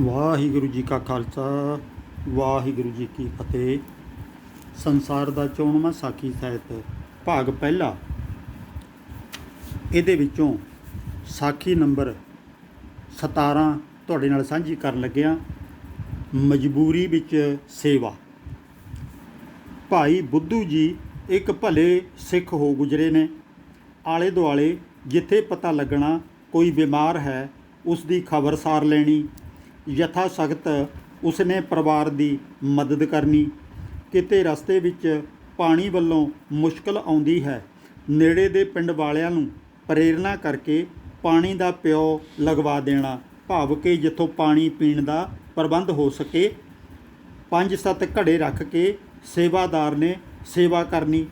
ਵਾਹਿਗੁਰੂ ਜੀ ਕਾ ਖਾਲਸਾ, ਵਾਹਿਗੁਰੂ ਜੀ ਕੀ ਫਤਿਹ। ਸੰਸਾਰ ਦਾ 54ਵਾਂ ਸਾਖੀ ਸਾਹਿਤ, ਭਾਗ ਪਹਿਲਾ। ਇਹਦੇ ਵਿੱਚੋਂ ਸਾਖੀ ਨੰਬਰ 17 ਤੁਹਾਡੇ ਨਾਲ ਸਾਂਝੀ ਕਰਨ ਲੱਗਿਆ। ਮਜਬੂਰੀ ਵਿੱਚ ਸੇਵਾ। ਭਾਈ ਬੁੱਧੂ ਜੀ ਇੱਕ ਭਲੇ ਸਿੱਖ ਹੋ ਗੁਜਰੇ ਨੇ। ਆਲੇ ਦੁਆਲੇ ਜਿੱਥੇ ਪਤਾ ਲੱਗਣਾ ਕੋਈ ਬਿਮਾਰ ਹੈ, ਉਸ ਦੀ ਖਬਰਸਾਰ ਲੈਣੀ। ਯਥਾ ਸਖਤ ਉਸਨੇ ਪਰਿਵਾਰ ਦੀ ਮਦਦ ਕਰਨੀ। ਕਿਤੇ ਰਸਤੇ ਵਿੱਚ ਪਾਣੀ ਵੱਲੋਂ ਮੁਸ਼ਕਲ ਆਉਂਦੀ ਹੈ, ਨੇੜੇ ਦੇ ਪਿੰਡ ਵਾਲਿਆਂ ਨੂੰ ਪ੍ਰੇਰਣਾ ਕਰਕੇ ਪਾਣੀ ਦਾ ਪਿਓ ਲਗਵਾ ਦੇਣਾ, ਭਾਵ ਕਿ ਜਿੱਥੋਂ ਪਾਣੀ ਪੀਣ ਦਾ ਪ੍ਰਬੰਧ ਹੋ ਸਕੇ ਪੰਜ ਸੱਤ ਘੜੇ ਰੱਖ ਕੇ ਸੇਵਾਦਾਰ ਨੇ ਸੇਵਾ ਕਰਨੀ।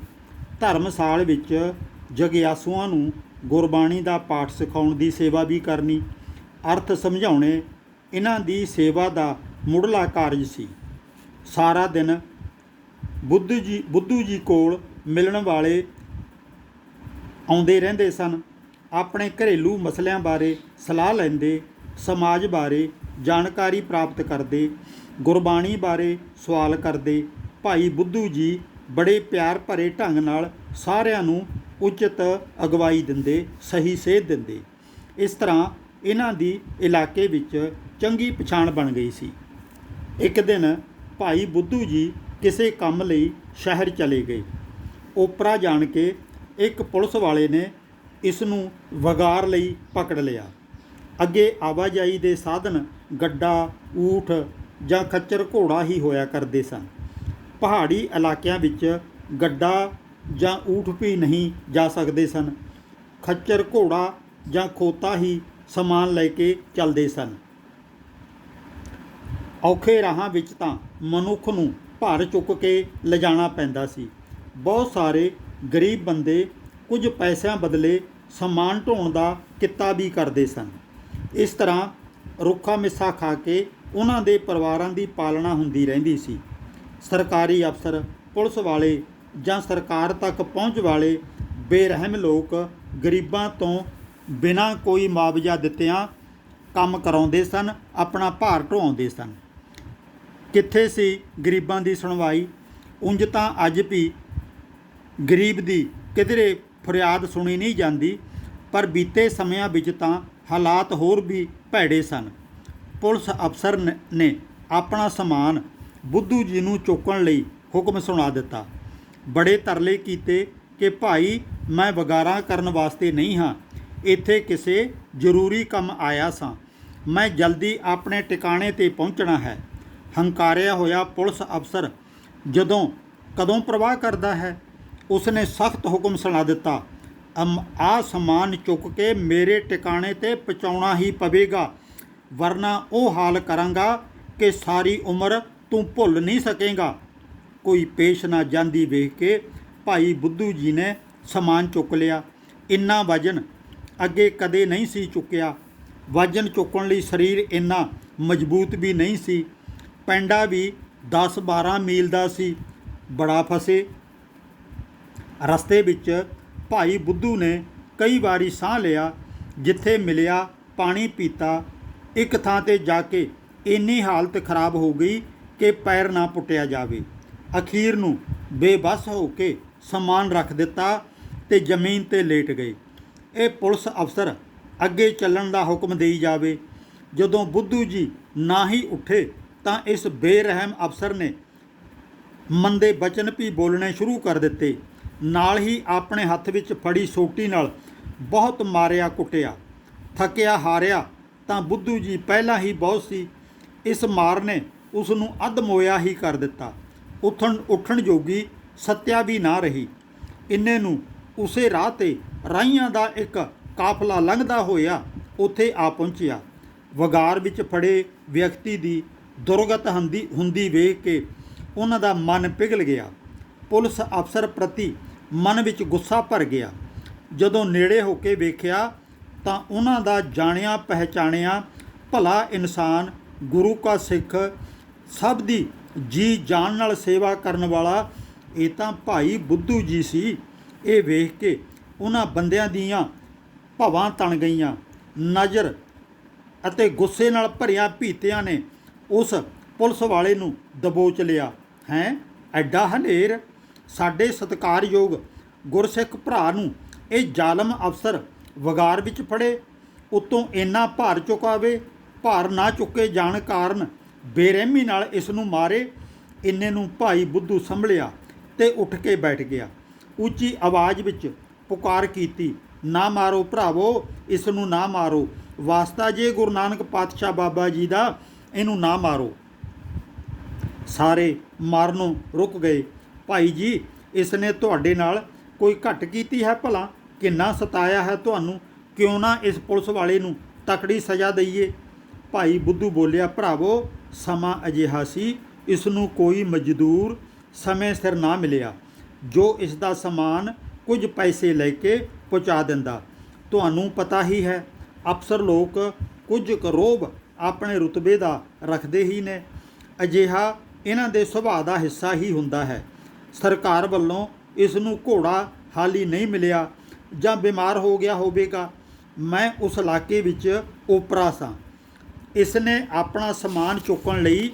ਧਰਮਸਾਲ ਵਿੱਚ ਜਗਿਆਸੂਆਂ ਨੂੰ ਗੁਰਬਾਣੀ ਦਾ ਪਾਠ ਸਿਖਾਉਣ ਦੀ ਸੇਵਾ ਵੀ ਕਰਨੀ। ਅਰਥ ਸਮਝਾਉਣੇ ਇਹਨਾਂ ਦੀ ਸੇਵਾ ਦਾ ਮੁੱਢਲਾ ਕਾਰਜ ਸੀ। ਸਾਰਾ ਦਿਨ ਬੁੱਧ ਜੀ, ਬੁੱਧੂ ਜੀ ਕੋਲ ਮਿਲਣ ਵਾਲੇ ਆਉਂਦੇ ਰਹਿੰਦੇ ਸਨ। ਆਪਣੇ ਘਰੇਲੂ ਮਸਲਿਆਂ ਬਾਰੇ ਸਲਾਹ ਲੈਂਦੇ, ਸਮਾਜ ਬਾਰੇ ਜਾਣਕਾਰੀ ਪ੍ਰਾਪਤ ਕਰਦੇ, ਗੁਰਬਾਣੀ ਬਾਰੇ ਸਵਾਲ ਕਰਦੇ। ਭਾਈ ਬੁੱਧੂ ਜੀ ਬੜੇ ਪਿਆਰ ਭਰੇ ਢੰਗ ਨਾਲ ਸਾਰਿਆਂ ਨੂੰ ਉਚਿਤ ਅਗਵਾਈ ਦਿੰਦੇ, ਸਹੀ ਸੇਧ ਦਿੰਦੇ। ਇਸ ਤਰ੍ਹਾਂ ਇਹਨਾਂ ਦੀ ਇਲਾਕੇ ਵਿੱਚ ਚੰਗੀ ਪਛਾਣ ਬਣ ਗਈ ਸੀ। ਇੱਕ ਦਿਨ ਭਾਈ ਬੁੱਧੂ ਜੀ ਕਿਸੇ ਕੰਮ ਲਈ ਸ਼ਹਿਰ ਚਲੇ ਗਏ। ਓਪਰਾ ਜਾਣ ਕੇ ਇੱਕ ਪੁਲਿਸ ਵਾਲੇ ਨੇ ਇਸ ਨੂੰ ਵਗਾਰ ਲਈ ਪਕੜ ਲਿਆ। ਅੱਗੇ ਆਵਾਜਾਈ ਦੇ ਸਾਧਨ ਗੱਡਾ, ਊਠ ਜਾਂ ਖੱਚਰ ਘੋੜਾ ਹੀ ਹੋਇਆ ਕਰਦੇ ਸਨ। ਪਹਾੜੀ ਇਲਾਕਿਆਂ ਵਿੱਚ ਗੱਡਾ ਜਾਂ ਊਠ ਵੀ ਨਹੀਂ ਜਾ ਸਕਦੇ ਸਨ। ਖੱਚਰ ਘੋੜਾ ਜਾਂ ਖੋਤਾ ਹੀ ਸਮਾਨ ਲੈ ਕੇ ਚੱਲਦੇ ਸਨ। ਔਖੇ ਰਾਹਾਂ ਵਿੱਚ ਤਾਂ ਮਨੁੱਖ ਨੂੰ ਭਾਰ ਚੁੱਕ ਕੇ ਲਿਜਾਣਾ ਪੈਂਦਾ ਸੀ। ਬਹੁਤ ਸਾਰੇ ਗਰੀਬ ਬੰਦੇ ਕੁਝ ਪੈਸਿਆਂ ਬਦਲੇ ਸਮਾਨ ਢੋਣ ਦਾ ਕਿੱਤਾ ਵੀ ਕਰਦੇ ਸਨ। ਇਸ ਤਰ੍ਹਾਂ ਰੁੱਖਾ ਮਿੱਸਾ ਖਾ ਕੇ ਉਹਨਾਂ ਦੇ ਪਰਿਵਾਰਾਂ ਦੀ ਪਾਲਣਾ ਹੁੰਦੀ ਰਹਿੰਦੀ ਸੀ। ਸਰਕਾਰੀ ਅਫਸਰ, ਪੁਲਿਸ ਵਾਲੇ ਜਾਂ ਸਰਕਾਰ ਤੱਕ ਪਹੁੰਚ ਵਾਲੇ ਬੇਰਹਿਮ ਲੋਕ ਗਰੀਬਾਂ ਤੋਂ ਬਿਨਾਂ ਕੋਈ ਮੁਆਵਜ਼ਾ ਦਿੱਤਿਆਂ ਕੰਮ ਕਰਾਉਂਦੇ ਸਨ, ਆਪਣਾ ਭਾਰ ਢੋਆਉਂਦੇ ਸਨ। ਕਿੱਥੇ ਸੀ ਗਰੀਬਾਂ ਦੀ ਸੁਣਵਾਈ? ਉਂਝ ਤਾਂ ਅੱਜ ਵੀ ਗਰੀਬ ਦੀ ਕਿਧਰੇ ਫਰਿਆਦ ਸੁਣੀ ਨਹੀਂ ਜਾਂਦੀ, ਪਰ ਬੀਤੇ ਸਮਿਆਂ ਵਿੱਚ ਤਾਂ ਹਾਲਾਤ ਹੋਰ ਵੀ ਭੈੜੇ ਸਨ। ਪੁਲਿਸ ਅਫਸਰ ਨ- ਨੇ ਆਪਣਾ ਸਮਾਨ ਬੁੱਧੂ ਜੀ ਨੂੰ ਚੁੱਕਣ ਲਈ ਹੁਕਮ ਸੁਣਾ ਦਿੱਤਾ। ਬੜੇ ਤਰਲੇ ਕੀਤੇ ਕਿ, ਭਾਈ, ਮੈਂ ਵਗਾਰਾਂ ਕਰਨ ਵਾਸਤੇ ਨਹੀਂ ਹਾਂ। ਇੱਥੇ ਕਿਸੇ ਜ਼ਰੂਰੀ ਕੰਮ ਆਇਆ ਸਾਂ। ਮੈਂ ਜਲਦੀ ਆਪਣੇ ਟਿਕਾਣੇ ਤੇ ਪਹੁੰਚਣਾ ਹੈ। ਹੰਕਾਰਿਆ ਹੋਇਆ ਪੁਲਿਸ ਅਫਸਰ ਜਦੋਂ ਕਦੋਂ ਪ੍ਰਵਾਹ ਕਰਦਾ ਹੈ? ਉਸਨੇ ਸਖਤ ਹੁਕਮ ਸੁਣਾ ਦਿੱਤਾ। ਅਮ ਆ ਸਮਾਨ ਚੁੱਕ ਕੇ ਮੇਰੇ ਟਿਕਾਣੇ ਤੇ ਪਹੁੰਚਾਉਣਾ ਹੀ ਪਵੇਗਾ। ਵਰਨਾ ਉਹ ਹਾਲ ਕਰਾਂਗਾ ਕਿ ਸਾਰੀ ਉਮਰ ਤੂੰ ਭੁੱਲ ਨਹੀਂ ਸਕੇਗਾ। ਕੋਈ ਪੇਸ਼ ਨਾ ਜਾਂਦੀ ਵੇਖ ਕੇ ਭਾਈ ਬੁੱਧੂ ਜੀ ਨੇ ਸਮਾਨ ਚੁੱਕ ਲਿਆ। ਇੰਨਾ ਵਜਨ ਅੱਗੇ ਕਦੇ ਨਹੀਂ ਸੀ ਚੁੱਕਿਆ। ਵਜਨ ਚੁੱਕਣ ਲਈ ਸਰੀਰ ਇੰਨਾ ਮਜ਼ਬੂਤ ਵੀ ਨਹੀਂ ਸੀ। ਪੈਂਡਾ ਵੀ 10-12 ਮੀਲ ਦਾ ਸੀ। ਬੜਾ ਫਸੇ। ਰਸਤੇ ਵਿੱਚ ਭਾਈ ਬੁੱਧੂ ਨੇ ਕਈ ਵਾਰੀ ਸਾਹ ਲਿਆ, ਜਿੱਥੇ ਮਿਲਿਆ ਪਾਣੀ ਪੀਤਾ। ਇੱਕ ਥਾਂ ਤੇ ਜਾ ਕੇ ਇੰਨੀ ਹਾਲਤ ਖਰਾਬ ਹੋ ਗਈ ਕਿ ਪੈਰ ਨਾ ਪੁੱਟਿਆ ਜਾਵੇ। ਅਖੀਰ ਨੂੰ ਬੇਬਸ ਹੋ ਕੇ ਸਮਾਨ ਰੱਖ ਦਿੱਤਾ ਤੇ ਜ਼ਮੀਨ ਤੇ ਲੇਟ ਗਏ। ਇਹ ਪੁਲਿਸ ਅਫਸਰ ਅੱਗੇ ਚੱਲਣ ਦਾ ਹੁਕਮ ਦੇਈ ਜਾਵੇ। ਜਦੋਂ ਬੁੱਧੂ ਜੀ ਨਾ ਹੀ ਉੱਠੇ, ਤਾਂ ਇਸ ਬੇਰਹਿਮ ਅਫਸਰ ਨੇ ਮੰਦੇ ਬਚਨ ਵੀ ਬੋਲਣੇ ਸ਼ੁਰੂ ਕਰ ਦਿੱਤੇ। ਨਾਲ ਹੀ ਆਪਣੇ ਹੱਥ ਵਿੱਚ ਫੜੀ ਸੋਟੀ ਨਾਲ ਬਹੁਤ ਮਾਰਿਆ ਕੁੱਟਿਆ, ਥੱਕਿਆ ਹਾਰਿਆ, ਤਾਂ ਬੁੱਧੂ ਜੀ ਪਹਿਲਾਂ ਹੀ ਬਹੁਤ ਸੀ। ਇਸ ਮਾਰ ਨੇ ਉਸ ਨੂੰ ਅੱਧ ਮੋਇਆ ਹੀ ਕਰ ਦਿੱਤਾ। ਉੱਠਣ ਉੱਠਣ ਜੋਗੀ ਸੱਤਿਆ ਵੀ ਨਾ ਰਹੀ। ਇੰਨੇ ਨੂੰ ਉਸੇ ਰਾਹ ਤੇ ਰਾਹੀਆਂ ਦਾ ਇੱਕ ਕਾਫਲਾ ਲੰਘਦਾ ਹੋਇਆ ਉੱਥੇ ਆ ਪਹੁੰਚਿਆ। ਵਗਾਰ ਵਿੱਚ ਫੜੇ ਵਿਅਕਤੀ ਦੀ ਦੁਰਗਤ ਹੁੰਦੀ ਹੁੰਦੀ ਵੇਖ ਕੇ ਉਹਨਾਂ ਦਾ ਮਨ ਪਿਘਲ ਗਿਆ। ਪੁਲਿਸ ਅਫਸਰ ਪ੍ਰਤੀ ਮਨ ਵਿੱਚ ਗੁੱਸਾ ਭਰ ਗਿਆ। ਜਦੋਂ ਨੇੜੇ ਹੋ ਕੇ ਵੇਖਿਆ ਤਾਂ ਉਹਨਾਂ ਦਾ ਜਾਣਿਆ ਪਹਿਚਾਣਿਆ ਭਲਾ ਇਨਸਾਨ ਗੁਰੂ ਕਾ ਸਿੱਖ ਸਭ ਦੀ ਜੀ ਜਾਨ ਨਾਲ ਸੇਵਾ ਕਰਨ ਵਾਲਾ ਇਹ ਤਾਂ ਭਾਈ ਬੁੱਧੂ ਜੀ ਸੀ। ਇਹ ਵੇਖ ਕੇ ਉਹਨਾਂ ਬੰਦਿਆਂ ਦੀਆਂ ਭਵਾਂ ਤਣ ਗਈਆਂ। ਨਜ਼ਰ ਅਤੇ ਗੁੱਸੇ ਨਾਲ ਭਰਿਆ ਭੀਤਿਆਂ ਨੇ ਉਸ ਪੁਲਿਸ ਵਾਲੇ ਨੂੰ ਦਬੋਚ ਲਿਆ। ਹੈ? ਐਡਾ ਹਨੇਰ? ਸਾਡੇ ਸਤਿਕਾਰਯੋਗ ਗੁਰਸਿੱਖ ਭਰਾ ਨੂੰ ਇਹ ਜ਼ਾਲਮ ਅਫਸਰ ਵਗਾਰ ਵਿੱਚ ਫੜੇ। ਉਤੋਂ ਇੰਨਾ ਭਾਰ ਚੁਕਾਵੇ, ਭਾਰ ਨਾ ਚੁੱਕੇ ਜਾਣ ਕਾਰਨ ਬੇਰਹਿਮੀ ਨਾਲ ਇਸ ਨੂੰ ਮਾਰੇ। ਇੰਨੇ ਨੂੰ ਭਾਈ ਬੁੱਧੂ ਸੰਭਲਿਆ ਤੇ ਉੱਠ ਕੇ ਬੈਠ ਗਿਆ। ਉੱਚੀ ਆਵਾਜ਼ ਵਿੱਚ ਪੁਕਾਰ ਕੀਤੀ, ਨਾ ਮਾਰੋ ਭਰਾਵੋ ਇਸ ਨੂੰ ਨਾ ਮਾਰੋ। ਵਾਸਤਾ ਜੇ ਗੁਰੂ ਨਾਨਕ ਪਾਤਸ਼ਾਹ ਬਾਬਾ ਜੀ ਦਾ, ਇਹਨੂੰ ਨਾ ਮਾਰੋ। ਸਾਰੇ ਮਾਰਨੋਂ ਰੁਕ ਗਏ। ਭਾਈ ਜੀ ਇਸ ਨੇ ਤੁਹਾਡੇ ਨਾਲ ਕੋਈ ਘੱਟ ਕੀਤੀ ਹੈ ਭਲਾ? ਕਿੰਨਾ ਸਤਾਇਆ ਹੈ ਤੁਹਾਨੂੰ? ਕਿਉਂ ਨਾ ਇਸ ਪੁਲਿਸ ਵਾਲੇ ਨੂੰ ਤਕੜੀ ਸਜ਼ਾ ਦਈਏ? ਭਾਈ ਬੁੱਧੂ ਬੋਲਿਆ, ਭਰਾਵੋ, ਸਮਾਂ ਅਜਿਹਾ ਸੀ ਇਸ ਨੂੰ ਕੋਈ ਮਜ਼ਦੂਰ ਸਮੇਂ ਸਿਰ ਨਾ ਮਿਲਿਆ। ਜੋ ਇਸ ਦਾ ਸਮਾਨ ਕੁਝ ਪੈਸੇ ਲੈ ਕੇ ਪਹੁੰਚਾ ਦਿੰਦਾ। ਤੁਹਾਨੂੰ ਪਤਾ ਹੀ ਹੈ ਅਫਸਰ ਲੋਕ ਕੁਝ ਕਰੋਬ ਆਪਣੇ ਰੁਤਬੇ ਦਾ ਰੱਖਦੇ ਹੀ ਨੇ। ਅਜਿਹਾ ਇਹਨਾਂ ਦੇ ਸੁਭਾਅ ਦਾ ਹਿੱਸਾ ਹੀ ਹੁੰਦਾ ਹੈ। ਸਰਕਾਰ ਵੱਲੋਂ ਇਸ ਨੂੰ ਘੋੜਾ ਹਾਲੀ ਨਹੀਂ ਮਿਲਿਆ ਜਾਂ ਬਿਮਾਰ ਹੋ ਗਿਆ ਹੋਵੇਗਾ। ਮੈਂ ਉਸ ਇਲਾਕੇ ਵਿੱਚ ਓਪਰਾ ਸਾਂ। ਇਸ ਨੇ ਆਪਣਾ ਸਮਾਨ ਚੁੱਕਣ ਲਈ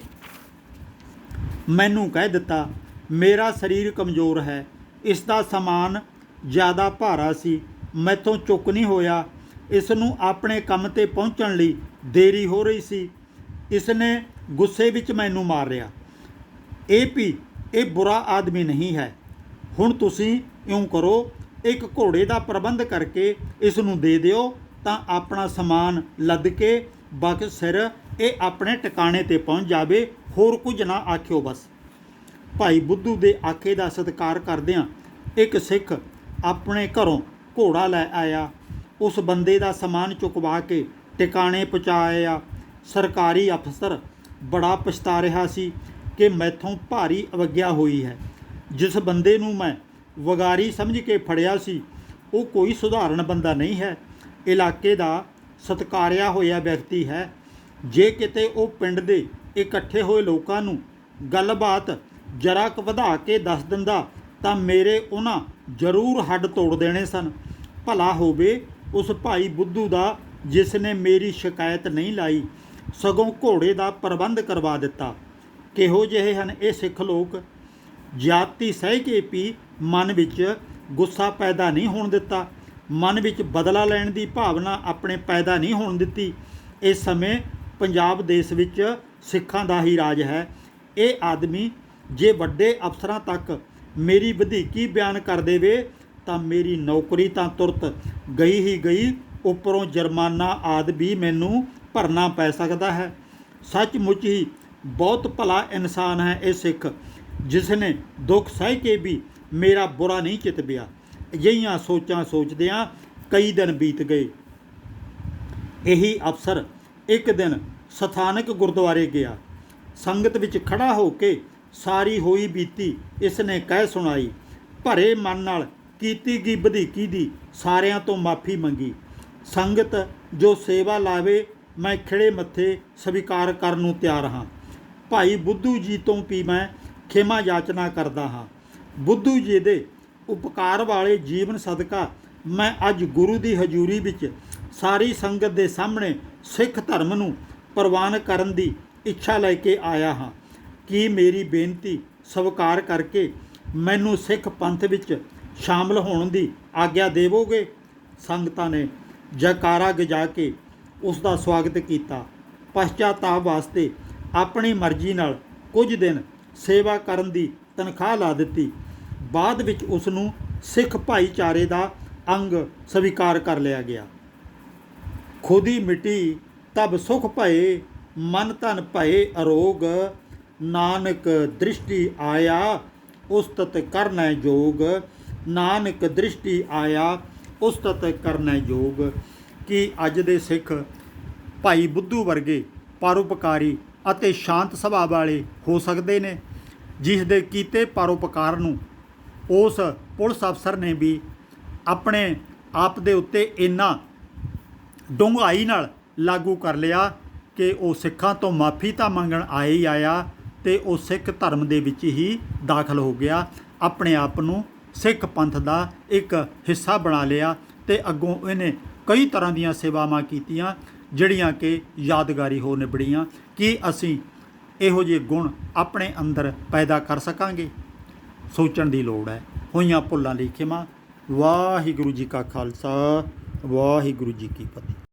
ਮੈਨੂੰ ਕਹਿ ਦਿੱਤਾ। ਮੇਰਾ ਸਰੀਰ ਕਮਜ਼ੋਰ ਹੈ। ਇਸ ਦਾ ਸਮਾਨ ਜ਼ਿਆਦਾ ਭਾਰਾ ਸੀ। ਮੈਥੋਂ ਚੁੱਕ ਨਹੀਂ ਹੋਇਆ। ਇਸ ਨੂੰ ਆਪਣੇ ਕੰਮ ਤੇ ਪਹੁੰਚਣ ਲਈ ਦੇਰੀ ਹੋ ਰਹੀ ਸੀ। ਇਸ ਨੇ ਗੁੱਸੇ ਵਿੱਚ ਮੈਨੂੰ ਮਾਰਿਆ। ਇਹ ਵੀ ਇਹ ਬੁਰਾ ਆਦਮੀ ਨਹੀਂ ਹੈ। ਹੁਣ ਤੁਸੀਂ ਇਉਂ ਕਰੋ। ਇੱਕ ਘੋੜੇ ਦਾ ਪ੍ਰਬੰਧ ਕਰਕੇ ਇਸ ਨੂੰ ਦੇ ਦਿਓ। ਤਾਂ ਆਪਣਾ ਸਮਾਨ ਲੱਦ ਕੇ ਬਕ ਸਿਰ ਇਹ ਆਪਣੇ ਟਿਕਾਣੇ ਤੇ ਪਹੁੰਚ ਜਾਵੇ। ਹੋਰ ਕੁਝ ਨਾ ਆਖਿਓ ਬਸ। ਭਾਈ ਬੁੱਧੂ ਦੇ ਆਖੇ ਦਾ ਸਤਿਕਾਰ ਕਰਦਿਆਂ ਇੱਕ ਸਿੱਖ ਆਪਣੇ ਘਰੋਂ ਘੋੜਾ ਲੈ ਆਇਆ। ਉਸ ਬੰਦੇ ਦਾ ਸਮਾਨ ਚੁਕਵਾ ਕੇ ਟਿਕਾਣੇ ਪਹੁੰਚਾਇਆ। ਸਰਕਾਰੀ ਅਫਸਰ ਬੜਾ ਪਛਤਾ ਰਿਹਾ ਸੀ ਕਿ ਮੈਥੋਂ ਭਾਰੀ ਅਵਗਿਆ ਹੋਈ ਹੈ। ਜਿਸ ਬੰਦੇ ਨੂੰ ਮੈਂ ਵਗਾਰੀ ਸਮਝ ਕੇ ਫੜਿਆ ਸੀ, ਉਹ ਕੋਈ ਸੁਧਾਰਨ ਬੰਦਾ ਨਹੀਂ ਹੈ। ਇਲਾਕੇ ਦਾ ਸਤਕਾਰਿਆ ਹੋਇਆ ਵਿਅਕਤੀ ਹੈ। ਜੇ ਕਿਤੇ ਉਹ ਪਿੰਡ ਦੇ ਇਕੱਠੇ ਹੋਏ ਲੋਕਾਂ ਨੂੰ ਗੱਲਬਾਤ ਜਰਾ ਕੁ ਵਧਾ ਕੇ ਦੱਸ ਦਿੰਦਾ ਤਾਂ ਮੇਰੇ ਉਹਨਾਂ ਜ਼ਰੂਰ ਹੱਡ ਤੋੜ ਦੇਣੇ ਸਨ। ਭਲਾ ਹੋਵੇ ਉਸ ਭਾਈ ਬੁੱਧੂ ਦਾ ਜਿਸ ਨੇ ਮੇਰੀ ਸ਼ਿਕਾਇਤ ਨਹੀਂ ਲਾਈ, ਸਗੋਂ ਘੋੜੇ ਦਾ ਪ੍ਰਬੰਧ ਕਰਵਾ ਦਿੱਤਾ। ਕਿਹੋ ਜਿਹੇ ਹਨ ਇਹ ਸਿੱਖ ਲੋਕ? ਜਾਤੀ ਸਹਿ ਕੇ ਪੀ ਮਨ ਵਿੱਚ ਗੁੱਸਾ ਪੈਦਾ ਨਹੀਂ ਹੋਣ ਦਿੱਤਾ। ਮਨ ਵਿੱਚ ਬਦਲਾ ਲੈਣ ਦੀ ਭਾਵਨਾ ਆਪਣੇ ਪੈਦਾ ਨਹੀਂ ਹੋਣ ਦਿੱਤੀ। ਇਸ ਸਮੇਂ ਪੰਜਾਬ ਦੇਸ਼ ਵਿੱਚ ਸਿੱਖਾਂ ਦਾ ਹੀ ਰਾਜ ਹੈ। ਇਹ ਆਦਮੀ ਜੇ ਵੱਡੇ ਅਫਸਰਾਂ ਤੱਕ ਮੇਰੀ ਵਧੀਕੀ ਬਿਆਨ ਕਰ ਦੇਵੇ, ਤਾਂ ਮੇਰੀ ਨੌਕਰੀ ਤਾਂ ਤੁਰਤ ਗਈ ਹੀ ਗਈ, ਉੱਪਰੋਂ ਜੁਰਮਾਨਾ ਆਦ ਵੀ ਮੈਨੂੰ ਭਰਨਾ ਪੈ ਸਕਦਾ ਹੈ। ਸੱਚਮੁੱਚ ਹੀ ਬਹੁਤ ਭਲਾ ਇਨਸਾਨ ਹੈ ਇਹ ਸਿੱਖ ਜਿਸ ਨੇ ਦੁੱਖ ਸਹਿ ਕੇ ਵੀ ਮੇਰਾ ਬੁਰਾ ਨਹੀਂ ਚਿਤਬਿਆ ਅਜਿਹੀਆਂ ਸੋਚਾਂ ਸੋਚਦਿਆਂ ਕਈ ਦਿਨ ਬੀਤ ਗਏ। ਇਹੀ ਅਫਸਰ ਇੱਕ ਦਿਨ ਸਥਾਨਕ ਗੁਰਦੁਆਰੇ ਗਿਆ। ਸੰਗਤ ਵਿੱਚ ਖੜਾ ਹੋ ਕੇ ਸਾਰੀ ਹੋਈ ਬੀਤੀ ਇਸ ਨੇ ਕਹਿ ਸੁਣਾਈ, ਭਰੇ ਮਨ ਨਾਲ ਕੀਤੀ ਗਈ ਵਧੀਕੀ ਦੀ ਸਾਰਿਆਂ ਤੋਂ ਮਾਫੀ ਮੰਗੀ। ਸੰਗਤ ਜੋ ਸੇਵਾ ਲਾਵੇ, ਮੈਂ ਖਿੜੇ ਮੱਥੇ ਸਵੀਕਾਰ ਕਰਨ ਨੂੰ ਤਿਆਰ ਹਾਂ। ਭਾਈ ਬੁੱਧੂ ਜੀ ਤੋਂ ਵੀ ਮੈਂ ਖੇਮਾ ਯਾਚਨਾ ਕਰਦਾ ਹਾਂ। ਬੁੱਧੂ ਜੀ ਦੇ ਉਪਕਾਰ ਵਾਲੇ ਜੀਵਨ ਸਦਕਾ ਮੈਂ ਅੱਜ ਗੁਰੂ ਦੀ ਹਜ਼ੂਰੀ ਵਿੱਚ ਸਾਰੀ ਸੰਗਤ ਦੇ ਸਾਹਮਣੇ ਸਿੱਖ ਧਰਮ ਨੂੰ ਪ੍ਰਵਾਨ ਕਰਨ ਦੀ ਇੱਛਾ ਲੈ ਕੇ ਆਇਆ ਹਾਂ। ਕੀ ਮੇਰੀ ਬੇਨਤੀ ਸਵੀਕਾਰ ਕਰਕੇ ਮੈਨੂੰ ਸਿੱਖ ਪੰਥ ਵਿੱਚ ਸ਼ਾਮਲ ਹੋਣ ਦੀ ਆਗਿਆ ਦੇਵੋਗੇ? ਸੰਗਤਾਂ ਨੇ ਜੈਕਾਰਾ ਗਜਾ ਕੇ ਉਸ ਦਾ ਸਵਾਗਤ ਕੀਤਾ। ਪਛਤਾਤਾਪ ਵਾਸਤੇ ਆਪਣੀ ਮਰਜ਼ੀ ਨਾਲ ਕੁਝ ਦਿਨ ਸੇਵਾ ਕਰਨ ਦੀ ਤਨਖਾਹ ਲਾ ਦਿੱਤੀ। ਬਾਅਦ ਵਿੱਚ ਉਸ ਨੂੰ ਸਿੱਖ ਭਾਈਚਾਰੇ ਦਾ ਅੰਗ ਸਵੀਕਾਰ ਕਰ ਲਿਆ ਗਿਆ। ਖੁਦੀ ਮਿਟੀ ਤਬ ਸੁਖ ਭਏ, ਮਨ ਤਨ ਭਏ ਅਰੋਗ ਨਾਨਕ ਦ੍ਰਿਸ਼ਟੀ ਆਇਆ, ਉਸਤਤ ਕਰਨੈ ਜੋਗ। ਨਾਨਕ ਦ੍ਰਿਸ਼ਟੀ ਆਇਆ, ਉਸਤਤ ਕਰਨੈ ਜੋਗ। ਕਿ ਅੱਜ ਦੇ ਸਿੱਖ ਭਾਈ ਬੁੱਧੂ ਵਰਗੇ ਪਰਉਪਕਾਰੀ ਅਤੇ ਸ਼ਾਂਤ ਸੁਭਾਅ ਵਾਲੇ ਹੋ ਸਕਦੇ ਨੇ, ਜਿਸ ਦੇ ਕੀਤੇ ਪਰਉਪਕਾਰ ਨੂੰ ਉਸ ਪੁਲਿਸ ਅਫਸਰ ਨੇ ਵੀ ਆਪਣੇ ਆਪ ਦੇ ਉੱਤੇ ਇੰਨਾ ਡੂੰਘਾਈ ਨਾਲ ਲਾਗੂ ਕਰ ਲਿਆ ਕਿ ਉਹ ਸਿੱਖਾਂ ਤੋਂ ਮਾਫੀ ਤਾਂ ਮੰਗਣ ਆਏ ਹੀ ਆਇਆ। ਤੇ ਉਹ ਸਿੱਖ ਧਰਮ ਦੇ ਵਿੱਚ ਹੀ ਦਾਖਲ ਹੋ ਗਿਆ। ਆਪਣੇ ਆਪ ਨੂੰ ਸਿੱਖ ਪੰਥ ਦਾ ਇੱਕ ਹਿੱਸਾ ਬਣਾ ਲਿਆ ਤੇ ਅੱਗੋਂ ਇਹਨੇ ਕਈ ਤਰ੍ਹਾਂ ਦੀਆਂ ਸੇਵਾਵਾਂ ਕੀਤੀਆਂ, ਜਿਹੜੀਆਂ ਕਿ ਯਾਦਗਾਰੀ ਹੋ ਨਿਬੜੀਆਂ ਕੀ ਅਸੀਂ ਇਹੋ ਜਿਹੇ ਗੁਣ ਆਪਣੇ ਅੰਦਰ ਪੈਦਾ ਕਰ ਸਕਾਂਗੇ? ਸੋਚਣ ਦੀ ਲੋੜ ਹੈ। ਹੋਈਆਂ ਭੁੱਲਾਂ ਲਈ ਖਿਮਾ। ਵਾਹਿਗੁਰੂ ਜੀ ਕਾ ਖਾਲਸਾ, ਵਾਹਿਗੁਰੂ ਜੀ ਕੀ ਫਤਿਹ।